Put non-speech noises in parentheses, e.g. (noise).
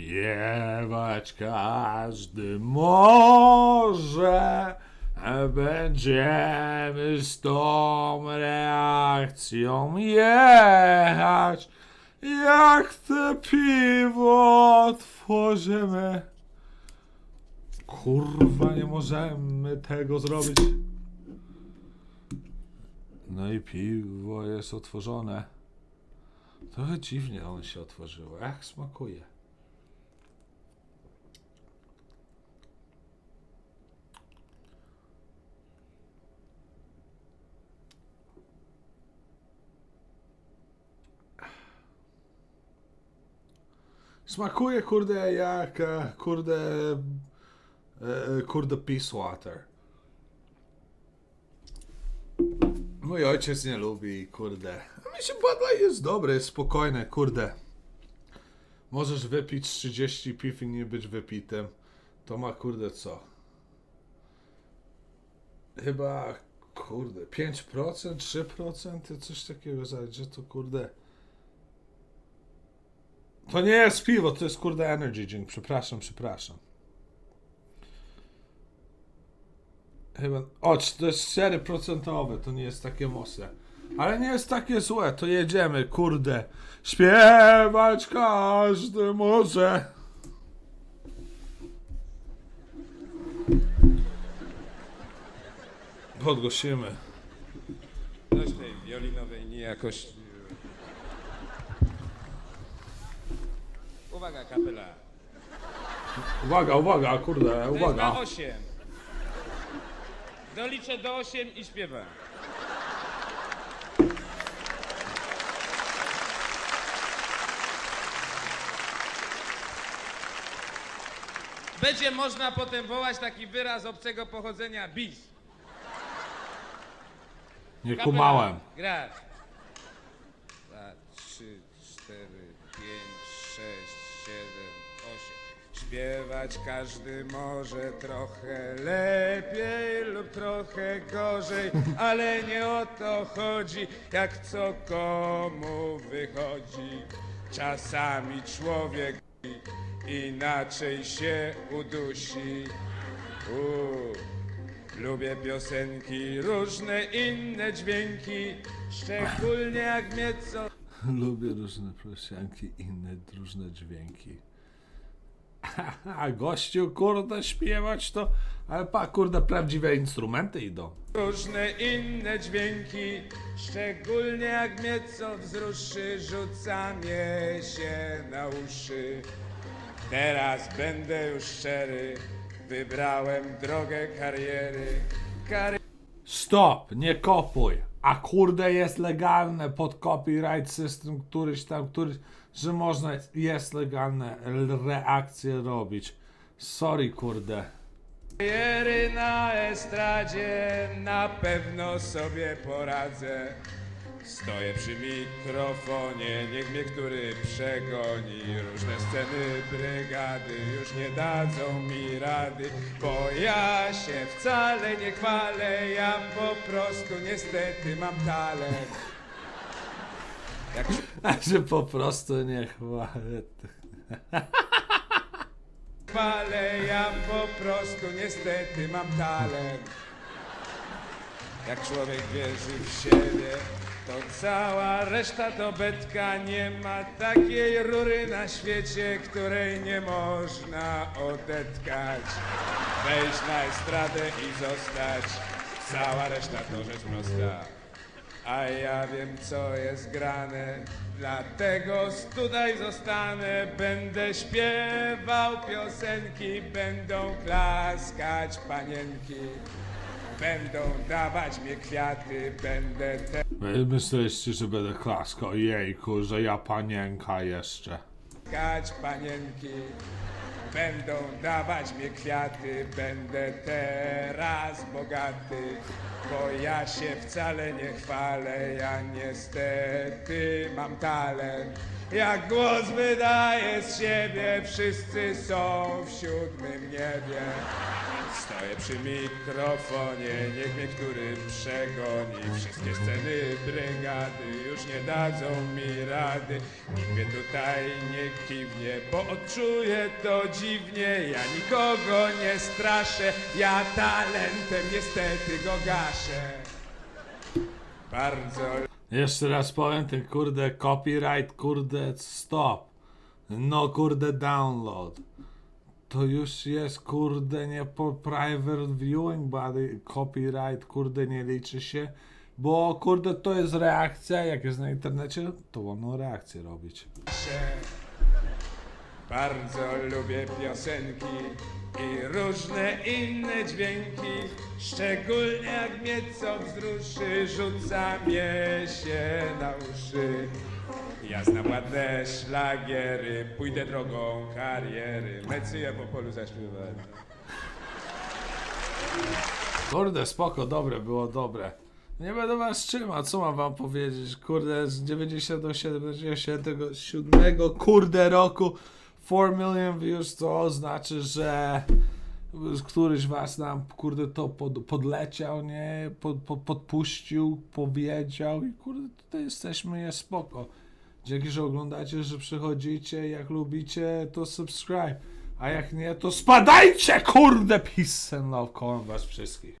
Śpiewać każdy może, będziemy z tą reakcją jechać, jak te piwo otworzymy. Kurwa, nie możemy tego zrobić. No i piwo jest otworzone. Trochę dziwnie ono się otworzyło. Jak smakuje? Smakuje, kurde, jak, e, kurde, kurde, peace water. Mój ojciec nie lubi, kurde. A mi się Bud jest dobre, jest spokojne, kurde. Możesz wypić 30 piw i nie być wypitym. To ma, kurde, co? Chyba, kurde, 5%, 3%, coś takiego, że to, kurde... To nie jest piwo, to jest kurde energy drink. Przepraszam, przepraszam. Chyba. O, to jest 4%, to nie jest takie mocne. Ale nie jest takie złe, to jedziemy, kurde. Śpiewać każdy może. Podgłosimy. Dość tej wiolinowej niejakości. Uwaga, kapela. Uwaga, uwaga, kurde, uwaga. 8. Doliczę do 8 i śpiewam. Będzie można potem wołać taki wyraz obcego pochodzenia bis. Nie Kapela, kumałem. Grać. Dwa, trzy, cztery, Śpiewać każdy może trochę lepiej lub trochę gorzej, ale nie o to chodzi, jak co komu wychodzi. Czasami człowiek inaczej się udusi. Uuu. Lubię piosenki, różne inne dźwięki, szczególnie jak mnie co... (laughs) Lubię różne piosenki, inne różne dźwięki. (laughs) A gościu, kurde, śpiewać to... Ale pa, kurde, prawdziwe instrumenty idą. Różne inne dźwięki, szczególnie jak mnie co wzruszy, rzuca mnie się na uszy. Teraz będę już szczery, wybrałem drogę kariery. Kary... Stop, nie kopuj. A kurde, jest legalne pod copyright system, któryś tam, któryś, że można, jest legalne reakcje robić. Sorry, kurde. Kariery na estradzie na pewno sobie poradzę. Stoję przy mikrofonie, niech mnie który przegoni. Różne sceny brygady już nie dadzą mi rady, bo ja się wcale nie chwalę, ja po prostu niestety mam talent. Jak (laughs) A że po prostu nie chwalę. (laughs) chwalę, ja po prostu niestety mam talent. Jak człowiek wierzy w siebie, cała reszta to betka. Nie ma takiej rury na świecie, której nie można odetkać. Wejść na estradę i zostać, cała reszta to rzecz prosta. A ja wiem co jest grane, dlatego tutaj zostanę. Będę śpiewał piosenki, będą klaskać panienki. Będą dawać mi kwiaty, będę te Myśleliście, że będę klaskał, jejku, że ja panienka jeszcze. Kać panienki będą dawać mi kwiaty, będę teraz bogaty, bo ja się wcale nie chwalę, ja niestety mam talent. Jak głos wydaję z siebie, wszyscy są w siódmym niebie. Stoję przy mikrofonie, niech mnie który przegoni Wszystkie sceny brygady już nie dadzą mi rady Nikt mnie tutaj nie kiwnie, bo odczuję to dziwnie Ja nikogo nie straszę, ja talentem niestety go gaszę Bardzo Jeszcze raz powiem, ten kurde copyright, kurde stop. No kurde download. To już jest kurde nie po private viewing, bo copyright kurde nie liczy się. Bo kurde to jest reakcja, jak jest na internecie, to wolno reakcję robić. Bardzo lubię piosenki i różne inne dźwięki. Szczególnie jak mnie co wzruszy, rzuca mnie się na uszy. Ja znam ładne szlagiery, pójdę drogą kariery. Mecyję po polu zaśpiewałem. Kurde, spoko, dobre, było dobre. Nie będę was trzymał, co mam wam powiedzieć? Kurde, z 97 77 kurde roku 4 million views, to znaczy, że któryś was nam, kurde, to pod, podleciał, nie? Pod, pod, podpuścił, powiedział i kurde, tutaj jesteśmy, jest spoko. Dzięki, że oglądacie, że przychodzicie, jak lubicie, to subscribe. A jak nie, to spadajcie, kurde, peace and love, kocham was wszystkich.